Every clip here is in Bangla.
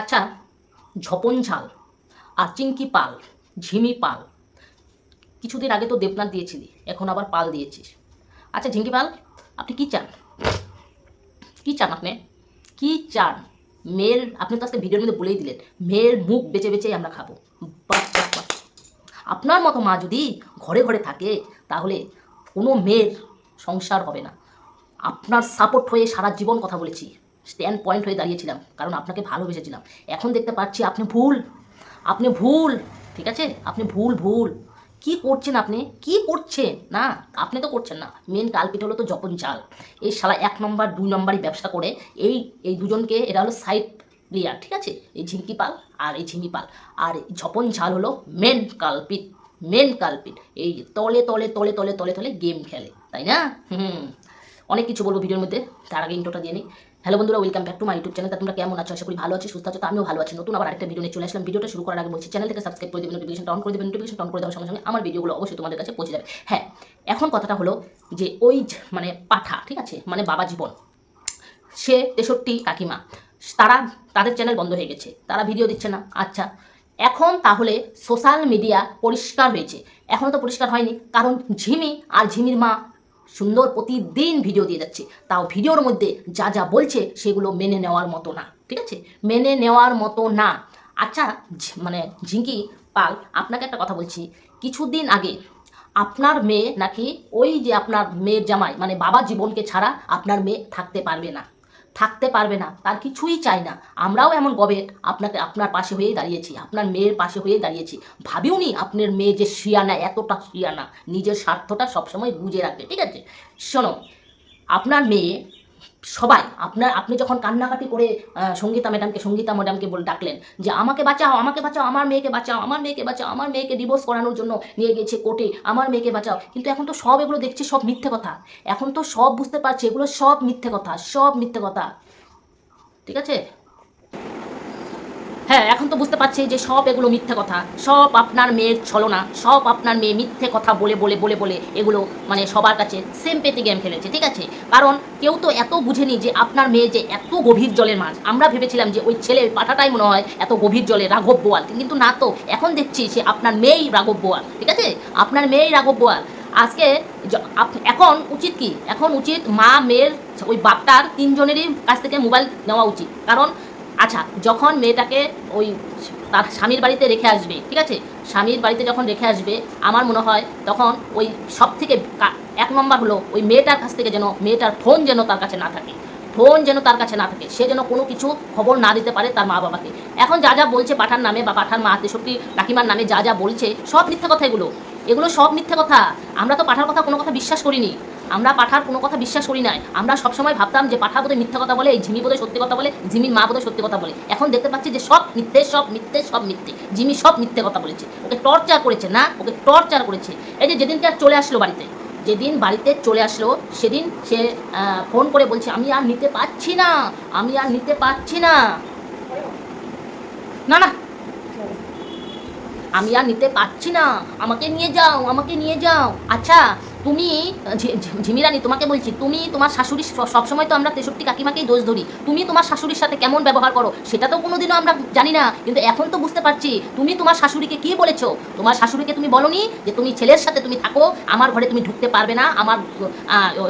আচ্ছা ঝপন ঝাল আর চিঙ্কি পাল, ঝিমি পাল। কিছুদিন আগে তো দেবনাথ দিয়েছিলি, এখন আবার পাল দিয়েছিস। আচ্ছা ঝিঙ্কি পাল, আপনি কি চান? কি চান আপনি? কি চান? মেয়ের, আপনি তো আজকে ভিডিওর মধ্যে বলেই দিলেন, মেয়ের মুখ বেঁচে বেঁচেই আমরা খাব। আপনার মতো মা যদি ঘরে ঘরে থাকে, তাহলে কোনো মেয়ের সংসার হবে না। আপনার সাপোর্ট হয়ে সারা জীবন কথা বলেছি। স্ট্যান্ড পয়েন্ট হয়ে দাঁড়িয়েছিলাম, কারণ আপনাকে ভালোবেসেছিলাম। এখন দেখতে পাচ্ছি আপনি ভুল আপনি ভুল, ঠিক আছে? আপনি ভুল ভুল। কি করছেন আপনি? কি করছেন? না, আপনি তো করছেন না। মেন কালপিট হলো তো জপন চাল। এই শালা এক নম্বর, দুই নম্বরই ব্যবসা করে, এই এই দুজনকে, এরা হলো সাইড প্লেয়ার ঠিক আছে? এই ঝিঙ্কি পাল আর এই ঝিমি পাল। আর ঝপন ঝাল হলো মেন কালপিট মেন কালপিট এই তলে তলে তলে তলে তলে তলে গেম খেলে, তাই না? হুম অনেক কিছু বলব ভিডিওর মধ্যে, তার আগে ইন্টোটা দিয়ে নিই। হ্যালো বন্ধুরা welcome back to my YouTube channel তোমরা কেমন আছো? আশা করি ভালো আছি, সুস্থ আছো, তো আমিও ভালো আছি। নতুন আবার একটা ভিডিও নিয়ে চলে আসলাম। ভিডিওটা শুরু করার আগে বলছি চ্যানেল থেকে সাবস্ক্রাইব করে দেবেন নোটিফিকেশন অন করে দেবেন নোটিফিকেশন অন করে দেওয়ার সঙ্গে সঙ্গে আমার ভিডিওগুলো অবশ্যই তোমাদের কাছে পৌঁছে যাবে। হ্যাঁ এখন কথাটা হলো যে ওই মানে পাঠা, ঠিক আছে? মানে বাবা জীবন। সে তেষট্টি কাকিমা। তারা, তাদের চ্যানেল বন্ধ হয়ে গেছে। তারা ভিডিও দিচ্ছে না। আচ্ছা এখন তাহলে সোশ্যাল মিডিয়া পরিষ্কার হয়েছে। এখনও তো পরিষ্কার হয়নি। কারণ ঝিমি আর ঝিমির মা সুন্দর প্রতিদিন ভিডিও দিয়ে যাচ্ছে। তাও ভিডিওর মধ্যে যা যা বলছে সেগুলো মেনে নেওয়ার মতো না, ঠিক আছে? মেনে নেওয়ার মতো না। আচ্ছা মানে ঝিঙ্কি পাল, আপনাকে একটা কথা বলছি। কিছুদিন আগে আপনার মেয়ে নাকি ওই যে আপনার মেয়ের জামাই মানে বাবা জীবনকে ছাড়া আপনার মেয়ে থাকতে পারবে না। থাকতে পারবে না, তার কিছুই চাই না। আমরাও এমন গবে, আপনাকে, আপনার পাশে হয়েই দাঁড়িয়েছি, আপনার মেয়ের পাশে হয়ে দাঁড়িয়েছি। ভাবিওনি আপনার মেয়ে যে শিয়ানা, এতটা শিয়ানা, নিজের স্বার্থটা সবসময় বুঝে রাখবে ঠিক আছে? শোনো, আপনার মেয়ে সবাই, আপনার, আপনি যখন কান্নাকাটি করে সঙ্গীতা ম্যাডামকে সঙ্গীতা ম্যাডামকে বলে, ডাকলেন যে, আমাকে বাঁচাও আমাকে বাঁচাও, আমার মেয়েকে বাঁচাও, আমার মেয়েকে বাঁচাও, আমার মেয়েকে ডিভোর্স করানোর জন্য নিয়ে গেছে কোর্টে, আমার মেয়েকে বাঁচাও। কিন্তু এখন তো সব এগুলো দেখছি সব মিথ্যে কথা। এখন তো সব বুঝতে পারছি, এগুলো সব মিথ্যে কথা, সব মিথ্যে কথা। ঠিক আছে? হ্যাঁ এখন তো বুঝতে পারছি যে সব এগুলো মিথ্যে কথা। সব আপনার মেয়ের ছলনা, সব আপনার মেয়ে মিথ্যে কথা বলে বলে বলে বলে এগুলো মানে সবার কাছে সেম পেতে গেম খেলেছে, ঠিক আছে? কারণ কেউ তো এত বুঝেনি যে আপনার মেয়ে যে এত গভীর জলের মাছ। আমরা ভেবেছিলাম যে ওই ছেলে পাঠাটাই মনে হয় এত গভীর জলে রাঘব বোয়াল। কিন্তু না তো, এখন দেখছি সে আপনার মেয়েই রাঘব বোয়াল, ঠিক আছে? আপনার মেয়েই রাঘব বোয়াল। আজকে এখন উচিত কি? এখন উচিত মা, মেয়ের ওই বাপটার তিনজনেরই কাছ থেকে মোবাইল নেওয়া উচিত। কারণ আচ্ছা যখন মেয়েটাকে ওই তার স্বামীর বাড়িতে রেখে আসবে, ঠিক আছে? স্বামীর বাড়িতে যখন রেখে আসবে, আমার মনে হয় তখন ওই সব থেকে এক নম্বর হলো ওই মেয়েটার কাছ থেকে যেন, মেয়েটার ফোন যেন তার কাছে না থাকে। ফোন যেন তার কাছে না থাকে। সে যেন কোনো কিছু খবর না দিতে পারে তার মা বাবাকে এখন যা যা বলছে পাঠার নামে বা পাঠার মা তেষট্টি কাকিমার নামে যা যা বলছে, সব মিথ্যে কথা এগুলো। এগুলো সব মিথ্যে কথা। আমরা তো পাঠার কথা কোনো কথা বিশ্বাস করিনি। আমরা পাঠার কোনো কথা বিশ্বাস করি নাই। আমরা সবসময় ভাবতাম যে পাঠা বোধহয় মিথ্যে কথা বলে ঝিমি বোধহয় সত্যি কথা বলে ঝিমির মা বোধহয় সত্যি কথা বলে। এখন দেখতে পাচ্ছি যে সব মিথ্যে সব মিথ্যে সব মিথ্যে। জিমি সব মিথ্যে কথা বলেছে। ওকে টর্চার করেছে না, ওকে টর্চার করেছে। এই যে যেদিনকে আর চলে আসলো বাড়িতে, যেদিন বাড়িতে চলে আসলো, সেদিন সে ফোন করে বলছে, আমি আর নিতে পারছি না, আমি আর নিতে পারছি না। না না। আমি আর নিতে পারছি না। আমাকে নিয়ে যাও, আমাকে নিয়ে যাও। আচ্ছা তুমি ঝিমিরানি তোমাকে বলছি তুমি তোমার শাশুড়ি সবসময় তো আমরা তেষট্টি কাকিমাকেই দোষ ধরি। তুমি তোমার শাশুড়ির সাথে কেমন ব্যবহার করো সেটা তো কোনোদিনও আমরা জানি না। কিন্তু এখন তো বুঝতে পারছি তুমি তোমার শাশুড়িকে কি বলেছ? তোমার শাশুড়িকে তুমি বলনি যে তুমি ছেলের সাথে তুমি থাকো আমার ঘরে তুমি ঢুকতে পারবে না আমার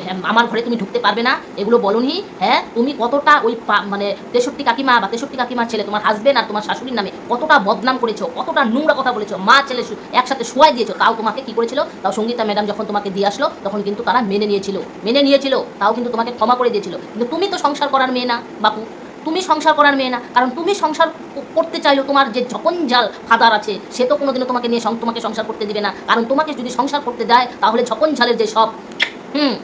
হ্যাঁ, আমার ঘরে তুমি ঢুকতে পারবে না এগুলো বলনি হ্যাঁ? তুমি কতটা ওই মানে তেষট্টি কাকিমা বা তেষট্টি কাকিমার ছেলে তোমার হাজবেন্ড আর তোমার শাশুড়ির নামে কতটা বদনাম করেছ কতটা নোংরা কথা বলেছ মা ছেলে একসাথে শোয়াই দিয়েছ তাও তোমাকে কি করেছিল? তাও সঙ্গীতা ম্যাডাম যখন তোমাকে দিয়ে আসলো, তখন কিন্তু তারা মেনে নিয়েছিল। মেনে নিয়েছিল, তাও কিন্তু তোমাকে ক্ষমা করে দিয়েছিল। কিন্তু তুমি তো সংসার করার মেয়ে না, বাপু। তুমি সংসার করার মেয়ে না, কারণ তুমি সংসার করতে চাইলেও তোমার যে যখন জাল ফাদার আছে, সে তো কোনোদিনও তোমাকে নিয়ে তোমাকে সংসার করতে দিবে না। কারণ তোমাকে যদি সংসার করতে দেয়, তাহলে ঝকন ঝালের যে সব, হুম,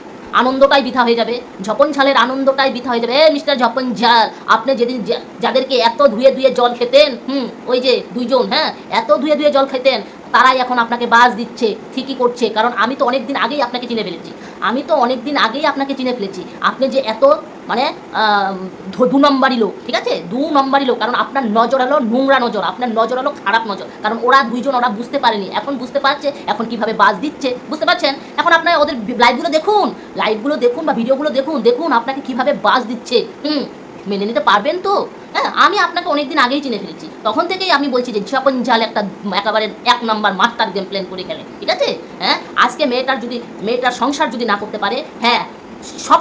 আনন্দটাই বৃথা হয়ে যাবে। ঝপন ঝালের আনন্দটাই বৃথা হয়ে যাবে, এ মিস্টার ঝপন ঝাল আপনি যেদিন যাদেরকে এত ধুয়ে ধুয়ে জল খেতেন, হুম, ওই যে দুইজন হ্যাঁ এত ধুয়ে ধুয়ে জল খেতেন তারাই এখন আপনাকে বাস দিচ্ছে, ঠিকই করছে। কারণ আমি তো অনেক দিন আগেই আপনাকে চিনে ফেলেছি। আমি তো অনেক দিন আগেই আপনাকে চিনে ফেলেছি। আপনি যে এত মানে দু নম্বরই লোক, ঠিক আছে? দু নম্বরই লোক। কারণ আপনার নজর হলো নোংরা নজর, আপনার নজর হলো খারাপ নজর। কারণ ওরা দুইজন, ওরা বুঝতে পারেনি। এখন বুঝতে পারছে, এখন কীভাবে বাস দিচ্ছে, বুঝতে পারছেন? এখন আপনার ওদের লাইভগুলো দেখুন লাইভগুলো দেখুন বা ভিডিওগুলো দেখুন দেখুন আপনাকে কীভাবে বাস দিচ্ছে। হুম মেনে নিতে পারবেন তো? হ্যাঁ আমি আপনাকে অনেক দিন আগেই চিনে ফেলেছি। তখন থেকেই আমি বলছি যে ঝপন ঝাল একটা একেবারে এক নম্বর মাস্টার গেম প্ল্যান করে খেলে ঠিক আছে? হ্যাঁ আজকে মেয়েটার যদি, মেয়েটার সংসার যদি না করতে পারে হ্যাঁ সব,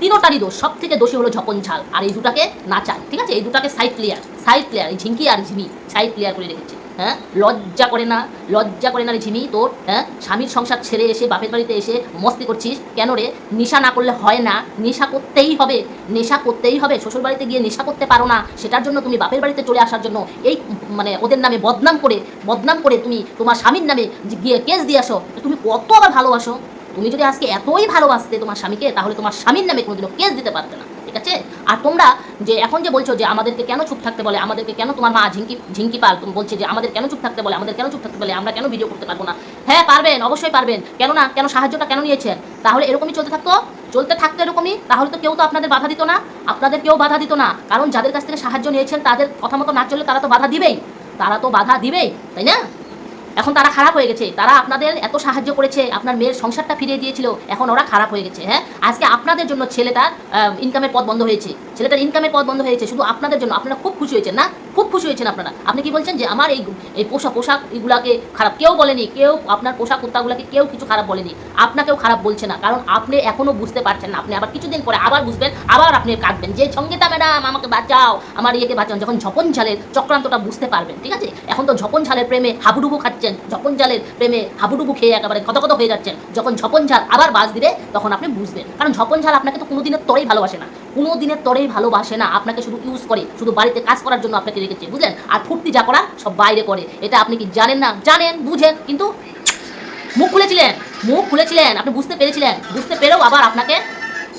তিনোটারই দোষ সব থেকে দোষী হলো ঝপন ঝাল। আর এই দুটাকে নাচায় ঠিক আছে? এই দুটাকে সাইড প্লেয়ার সাইড প্লেয়ার এই ঝিঙ্কি আর ঝিমি সাইড প্লেয়ার করে রেখেছে। হ্যাঁ? লজ্জা করে না, লজ্জা করে না রে ঝিমি, তোর হ্যাঁ? স্বামীর সংসার ছেড়ে এসে, বাপের বাড়িতে এসে মস্তি করছিস। কেন রে? নেশা না করলে হয় না, নেশা করতেই হবে, নেশা করতেই হবে। শ্বশুর বাড়িতে গিয়ে নেশা করতে পারো না, সেটার জন্য তুমি বাপের বাড়িতে চলে আসার জন্য এই মানে ওদের নামে বদনাম করে বদনাম করে তুমি তোমার স্বামীর নামে গিয়ে কেস দিয়ে আসো। তুমি কত আবার ভালোবাসো? তুমি যদি আজকে এতই ভালোবাসতে তোমার স্বামীকে, তাহলে তোমার স্বামীর নামে কোনোদিনও কেস দিতে পারতে না, ঠিক আছে? আর তোমরা যে এখন যে বলছো যে আমাদেরকে কেন চুপ থাকতে বলে, আমাদেরকে কেন তোমার মা ঝিঙ্কি ঝিঙ্কি পাল, তুমি বলছে যে আমাদের কেন চুপ থাকতে বলে, আমাদের কেন চুপ থাকতে বলে, আমরা কেন ভিডিও করতে পারব না? হ্যাঁ পারবেন, অবশ্যই পারবেন। কেন না কেন সাহায্যটা কেন নিয়েছেন? তাহলে এরকমই চলতে থাকতো? চলতে থাকতো এরকমই? তাহলে তো কেউ তো আপনাদের বাধা দিত না? আপনাদের কেউ বাধা দিত না। কারণ যাদের কাছ থেকে সাহায্য নিয়েছেন, তাদের কথা মতো না চললে তারা তো বাধা দিবেই। তারা তো বাধা দিবেই, তাই না? এখন তারা খারাপ হয়ে গেছে। তারা আপনাদের এত সাহায্য করেছে, আপনার মেয়ের সংসারটা ফিরিয়ে দিয়েছিল, এখন ওরা খারাপ হয়ে গেছে হ্যাঁ? আজকে আপনাদের জন্য ছেলেটার ইনকামের পথ বন্ধ হয়েছে। ছেলেটার ইনকামের পথ বন্ধ হয়েছে, শুধু আপনাদের জন্য। আপনারা খুব খুশি হয়েছেন, না? খুব খুশি হয়েছেন আপনারা। আপনি কি বলছেন যে আমার এই এই পোশাক পোশাক এগুলাকে খারাপ? কেউ বলেনি, কেউ আপনার পোশাক কুর্তাগুলোকে কেউ কিছু খারাপ বলেনি। আপনাকেও খারাপ বলছে না, কারণ আপনি এখনও বুঝতে পারছেন না। আপনি আবার কিছুদিন পরে আবার বুঝবেন, আবার আপনি কাটবেন যে, সঙ্গীতা ম্যাডাম, আমাকে বাঁচাও। আমার ইয়েকে বাঁচাও। যখন ঝপন ঝালের চক্রান্তটা বুঝতে পারবেন, ঠিক আছে? এখন তো ঝপন ঝালের প্রেমে হাবুডুবু খাচ্ছেন ঝপন ঝালের প্রেমে হাবুডুবু খেয়ে একেবারে কত কত হয়ে যাচ্ছেন, যখন ঝপন ঝাল আবার বাস দিবে, তখন আপনি বুঝবেন। কারণ ঝপন ঝাল আপনাকে তো কোনো দিনের তরেই ভালোবাসে না। কোনো দিনের তরেই ভালোবাসে না। আপনাকে শুধু ইউজ করে, শুধু বাড়িতে কাজ করার জন্য আপনাকে রেখেছে, বুঝলেন? আর ফুর্তি যা করা সব বাইরে করে। এটা আপনি কি জানেন না? জানেন, বুঝেন, কিন্তু মুখ খুলেছিলেন মুখ খুলেছিলেন, আপনি বুঝতে পেরেছিলেন, বুঝতে পেরেও আবার আপনাকে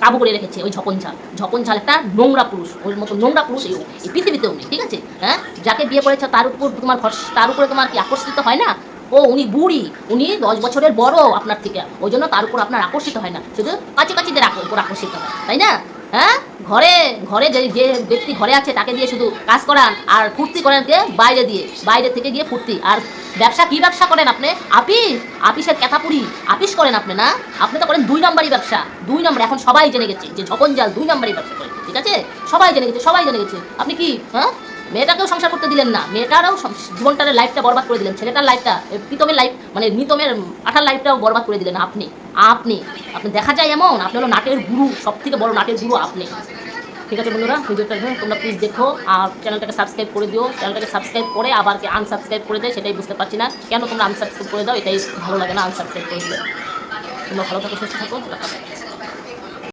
কাবু করে রেখেছে ওই ঝপন ঝাল। ঝপন ঝাল একটা নোংরা পুরুষ ওই মতো নোংরা পুরুষ এই এই পৃথিবীতেও নেই, ঠিক আছে? হ্যাঁ? যাকে বিয়ে করেছে তার উপর তোমার তার উপরে তোমার কি আকর্ষিত হয় না? ও উনি বুড়ি, উনি দশ বছরের বড় আপনার থেকে। ওই জন্য তার উপর আপনার আকর্ষিত হয় না। শুধু কাছে কাছিদের উপর আকর্ষিত হয়, তাই না? হ্যাঁ? ঘরে ঘরে যে যে ব্যক্তি ঘরে আছে, তাকে দিয়ে শুধু কাজ করান আর ফুর্তি করেন কে? বাইরে দিয়ে। বাইরে থেকে গিয়ে ফুর্তি। আর ব্যবসা কি ব্যবসা করেন আপনি? আপিস? আপিসের ক্যাথাপুরি। আপিস করেন আপনি না? আপনি তো করেন দুই নম্বরই ব্যবসা। দুই নম্বর, এখন সবাই জেনে গেছে যে ঝপন জাল দুই নম্বরই ব্যবসা করে। ঠিক আছে? সবাই জেনে গেছে, সবাই জেনে গেছে। আপনি কি হ্যাঁ? মেয়েটাকেও সংসার করতে দিলেন না। মেয়েটারও জীবনটার লাইফটা বরবাদ করে দিলেন। ছেলেটার লাইফটা প্রীতমের লাইফ মানে নিতমের আঠার লাইফটাও বরবাদ করে দিলেন আপনি। আপনি আপনি দেখা যায় এমন, আপনি হলো নাটের গুরু সব থেকে বড় নাটের গুরু আপনি। ঠিক আছে বন্ধুরা ভিডিওটা তোমরা প্লিজ দেখো, আর চ্যানেলটাকে সাবস্ক্রাইব করে দিও। চ্যানেলটাকে সাবস্ক্রাইব করে আবার কি আনসাবস্ক্রাইব করে দেয়, সেটাই বুঝতে পারছি না। কেন তোমরা আনসাবস্ক্রাইব করে দাও? এটাই ভালো লাগে না আনসাবস্ক্রাইব করে দিও তোমরা ভালো থাকো, সুস্থ থাকো।